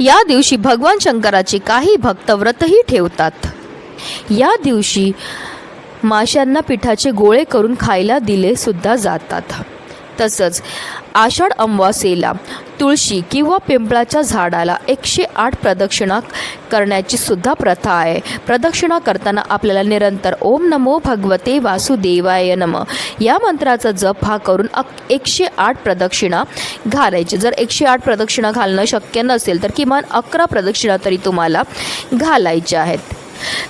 या दिवशी भगवान शंकराचे काही भक्त व्रतही ठेवतात. या दिवशी माशांना पिठाचे गोळे करून खायला दिले सुद्धा जातात. तसंच आषाढ अमावास्येला तुळशी किंवा पिंपळाच्या झाडाला एकशे आठ प्रदक्षिणा करण्याची सुद्धा प्रथा आहे. प्रदक्षिणा करताना आपल्याला निरंतर ओम नमो भगवते वासुदेवाय नम. या मंत्राचा जप हा करून एकशे आठ प्रदक्षिणा घालायची. जर एकशे आठ प्रदक्षिणा घालणं शक्य नसेल तर किमान अकरा प्रदक्षिणा तरी तुम्हाला घालायच्या आहेत.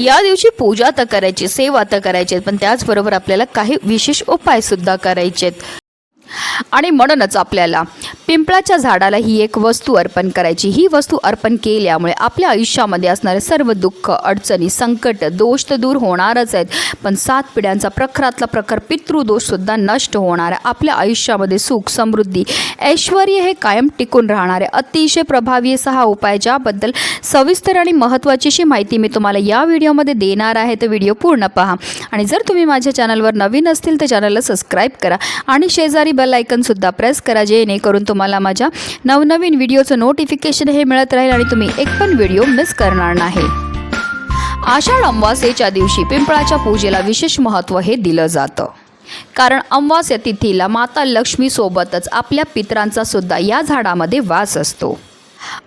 या दिवशी पूजा तर करायची सेवा तर करायची पण त्याचबरोबर आपल्याला काही विशेष उपायसुद्धा करायचे आहेत आणि म्हणूनच आपल्याला पिंपळाच्या झाडाला ही एक वस्तू अर्पण करायची. ही वस्तू अर्पण केल्यामुळे आपल्या आयुष्यामध्ये असणारे सर्व दुःख अडचणी संकट दोष तर दूर होणारच आहेत. पण सात पिढ्यांचा प्रखरातला प्रखर पितृदोषसुद्धा नष्ट होणार आहे. आपल्या आयुष्यामध्ये सुख समृद्धी ऐश्वर हे कायम टिकून राहणारे अतिशय प्रभावी असा हा उपाय ज्याबद्दल सविस्तर आणि महत्त्वाची अशी माहिती मी तुम्हाला या व्हिडिओमध्ये देणार आहे. तर व्हिडिओ पूर्ण पहा. आणि जर तुम्ही माझ्या चॅनलवर नवीन असतील तर चॅनलला सबस्क्राईब करा. आणि शेजारी बेल आयकनसुद्धा प्रेस करा जेणेकरून तुम्हाला माझ्या नवनवीन व्हिडिओचं नोटिफिकेशन हे मिळत राहील आणि तुम्ही एक पण व्हिडिओ मिस करणार नाही. आषाढ अमावास्येच्या दिवशी पिंपळाच्या पूजेला विशेष महत्त्व हे दिलं जातं. कारण अमावास्या तिथीला माता लक्ष्मीसोबतच आपल्या पित्रांचा सुद्धा या झाडामध्ये वास असतो.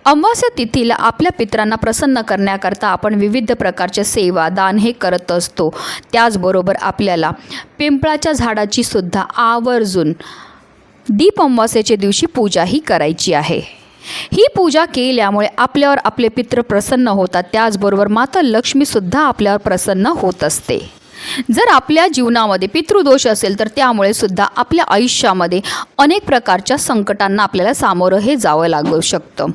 अमावस्या तिथीला आपल्या पित्रांना प्रसन्न करण्याकरता आपण विविध प्रकारच्या सेवा दान हे करत असतो. त्याचबरोबर आपल्याला पिंपळाच्या झाडाची सुद्धा आवर्जून दीप अमावस्याच्या दिवशी पूजाही करायची आहे. ही पूजा केल्यामुळे आपल्यावर आपले पित्र प्रसन्न होतात. त्याचबरोबर माता लक्ष्मीसुद्धा आपल्यावर प्रसन्न होत असते. जर आपल्या जीवनामध्ये पितृदोष असेल तर त्यामुळे सुद्धा आपल्या आयुष्यामध्ये अनेक प्रकारच्या संकटांना आपल्याला सामोरं हे जावं लागू शकतं.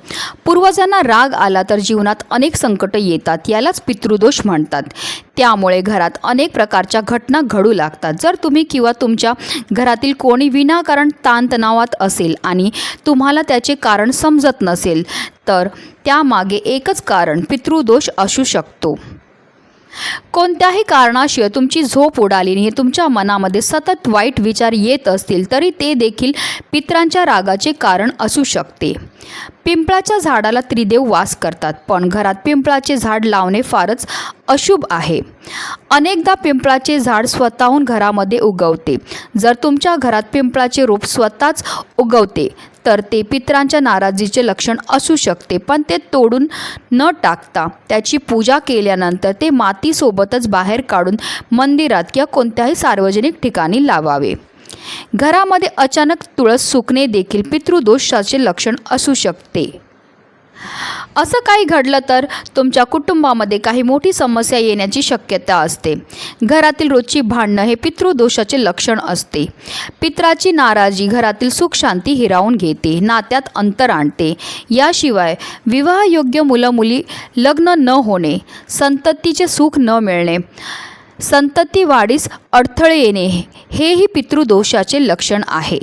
पूर्वजांना राग आला तर जीवनात अनेक संकटं येतात यालाच पितृदोष म्हणतात. त्यामुळे घरात अनेक प्रकारच्या घटना घडू लागतात. जर तुम्ही किंवा तुमच्या घरातील कोणी विनाकारण ताणतणावात असेल आणि तुम्हाला त्याचे कारण समजत नसेल तर त्यामागे एकच कारण पितृदोष असू शकतो. कोणत्याही कारणाशिवाय तुमची झोप उडाली आणि तुमच्या मनामध्ये सतत वाईट विचार येत असतील तरी ते देखील पित्रांच्या रागाचे कारण असू शकते. पिंपळाच्या झाडाला त्रिदेव वास करतात पण घरात पिंपळाचे झाड लावणे फारच अशुभ आहे. अनेकदा पिंपळाचे झाड स्वतःहून घरामध्ये उगवते. जर तुमच्या घरात पिंपळाचे रोप स्वतःच उगवते तर ते पित्रांच्या नाराजीचे लक्षण असू शकते पण ते तोडून न टाकता त्याची पूजा केल्यानंतर ते मातीसोबतच बाहेर काढून मंदिरात किंवा कोणत्याही सार्वजनिक ठिकाणी लावावे. घरामध्ये अचानक तुळस सुकणे देखील पितृदोषाचे लक्षण असू शकते. असं काही घडलं तर तुमच्या कुटुंबामध्ये काही मोठी समस्या येण्याची शक्यता असते. घरातील रोजची भांडणं हे पितृदोषाचे लक्षण असते. पित्राची नाराजी घरातील सुख शांती हिरावून घेते नात्यात अंतर आणते. याशिवाय विवाहयोग्य मुलं मुली लग्न न होणे संततीचे सुख न मिळणे संतती वाढीस अडथळे येणे हेही पितृदोषाचे लक्षण आहे.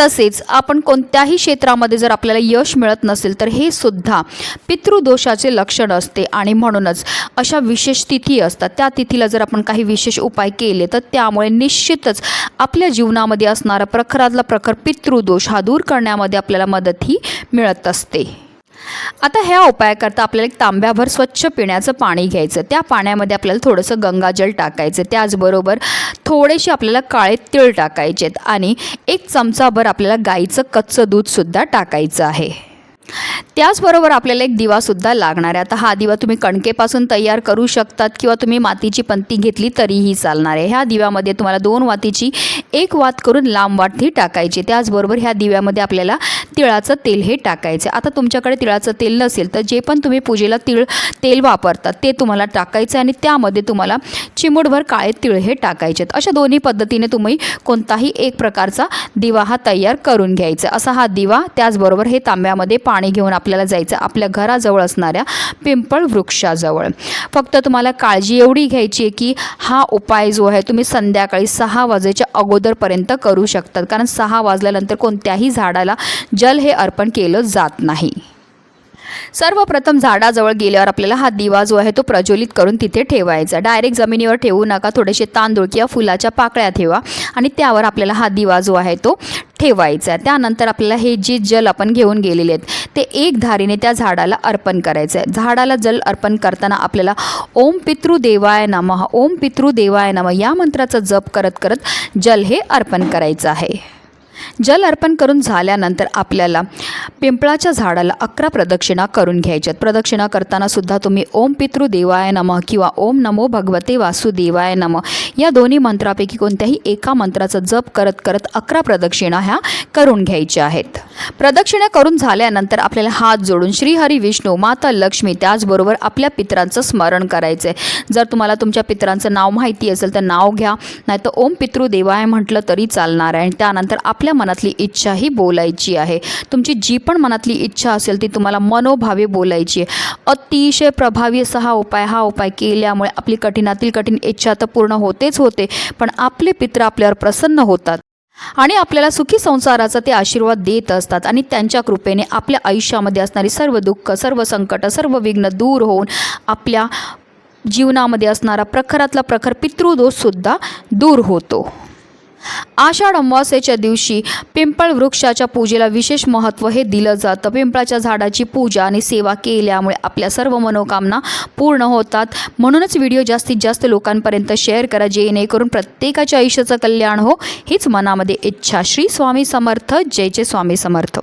तसेच आपण कोणत्याही क्षेत्रामध्ये जर आपल्याला यश मिळत नसेल तर हे सुद्धा पितृदोषाचे लक्षण असते. आणि म्हणूनच अशा विशेष तिथी असतात. त्या तिथीला जर आपण काही विशेष उपाय केले तर त्यामुळे निश्चितच आपल्या जीवनामध्ये असणारा प्रखरातला प्रखर पितृदोष हा दूर करण्यामध्ये आपल्याला मदतही मिळत असते. आता ह्या उपायाकरता आपल्याला एक तांब्याभर स्वच्छ पिण्याचं पाणी घ्यायचं. त्या पाण्यामध्ये आपल्याला थोडंसं गंगाजल टाकायचं. त्याचबरोबर थोडेसे आपल्याला काळे तीळ टाकायचे आहेत आणि एक चमचाभर आपल्याला गाईचं कच्चं दूधसुद्धा टाकायचं आहे. त्याचबरोबर आपल्याला एक दिवासुद्धा लागणार आहे. आता हा दिवा तुम्ही कणकेपासून तयार करू शकतात किंवा तुम्ही मातीची पंती घेतली तरीही चालणार आहे. ह्या दिव्यामध्ये तुम्हाला दोन वातीची एक वात करून लांब वात ही टाकायची. त्याचबरोबर ह्या दिव्यामध्ये आपल्याला तिळाचं तेल हे टाकायचं आता तुमच्याकडे तिळाचं तेल नसेल तर जे पण तुम्ही पूजेला तिळ तेल वापरतात ते तुम्हाला टाकायचं आणि त्यामध्ये तुम्हाला चिमूटभर काळे तिळ हे टाकायचे आहेत. अशा दोन्ही पद्धतीने तुम्ही कोणताही एक प्रकारचा दिवा हा तयार करून घ्यायचा असा हा दिवा त्याचबरोबर हे तांब्यामध्ये पाणी पाणी घेऊन आपल्याला जायचं आपल्या घराजवळ असणाऱ्या पिंपळ वृक्षाजवळ. फक्त तुम्हाला काळजी एवढी घ्यायची आहे की हा उपाय जो आहे तुम्ही संध्याकाळी सहा वाजेच्या अगोदरपर्यंत करू शकतात. कारण सहा वाजल्यानंतर कोणत्याही झाडाला जल हे अर्पण केलं जात नाही. सर्वप्रथम झाडाजवळ गेल्यावर आपल्याला हा दिवा जो आहे तो प्रज्वलित करून तिथे ठेवायचा. डायरेक्ट जमिनीवर ठेवू नका. थोडेसे तांदूळ किंवा फुलाच्या पाकळ्या ठेवा आणि त्यावर आपल्याला हा दिवा जो आहे तो ठेवायचा आहे. त्यानंतर आपल्याला हे जे जल आपण घेऊन गेलेले आहेत ते एक धारीने त्या झाडाला अर्पण करायचं आहे. झाडाला जल अर्पण करताना आपल्याला ओम पितृदेवाय नमः ओम पितृदेवाय नमः या मंत्राचा जप करत करत जल हे अर्पण करायचं आहे. जल अर्पण करून झाल्यानंतर आपल्याला पिंपळाच्या झाडाला अकरा प्रदक्षिणा करून घ्यायच्यात. प्रदक्षिणा करताना सुद्धा तुम्ही ओम पितृ देवाय नमः किंवा ओम नमो भगवते वासुदेवाय नमः या दोन्ही मंत्रापैकी कोणत्याही एका मंत्राचा जप करत करत अकरा प्रदक्षिणा ह्या करून घ्यायच्या आहेत. प्रदक्षिणा करून झाल्यानंतर आपल्याला हात जोडून श्रीहरी विष्णू माता लक्ष्मी त्याचबरोबर आपल्या पितरांचं स्मरण करायचं आहे जर तुम्हाला तुमच्या पितरांचं नाव माहिती असेल तर नाव घ्या. नाही तर ओम पितृदेवाय म्हटलं तरी चालणार आहे. आणि त्यानंतर आपल्या मनातली इच्छाही बोलायची आहे. तुमची जी पण मनातली इच्छा असेल ती तुम्हाला मनोभावे बोलायची आहे. अतिशय प्रभावी असा हा उपाय हा उपाय केल्यामुळे आपली कठीणातील कठीण इच्छा तर पूर्ण होतेच होते पण आपले पित्र आपल्यावर प्रसन्न होतात. आणि आपल्याला सुखी संसाराचा ते आशीर्वाद देत असतात आणि त्यांच्या कृपेने आपल्या आयुष्यामध्ये असणारी सर्व दुःख सर्व संकट सर्व विघ्न दूर होऊन आपल्या जीवनामध्ये असणारा प्रखरातला प्रखर पितृदोषसुद्धा दूर होतो. आषाढ अमावास्येच्या दिवशी पिंपळ वृक्षाच्या पूजेला विशेष महत्त्व हे दिलं जातं. पिंपळाच्या झाडाची पूजा आणि सेवा केल्यामुळे आपल्या सर्व मनोकामना पूर्ण होतात. म्हणूनच व्हिडिओ जास्तीत जास्त लोकांपर्यंत शेअर करा जेणेकरून प्रत्येकाच्या आयुष्याचं कल्याण हो हीच मनामध्ये इच्छा. श्री स्वामी समर्थ. जयचे स्वामी समर्थ.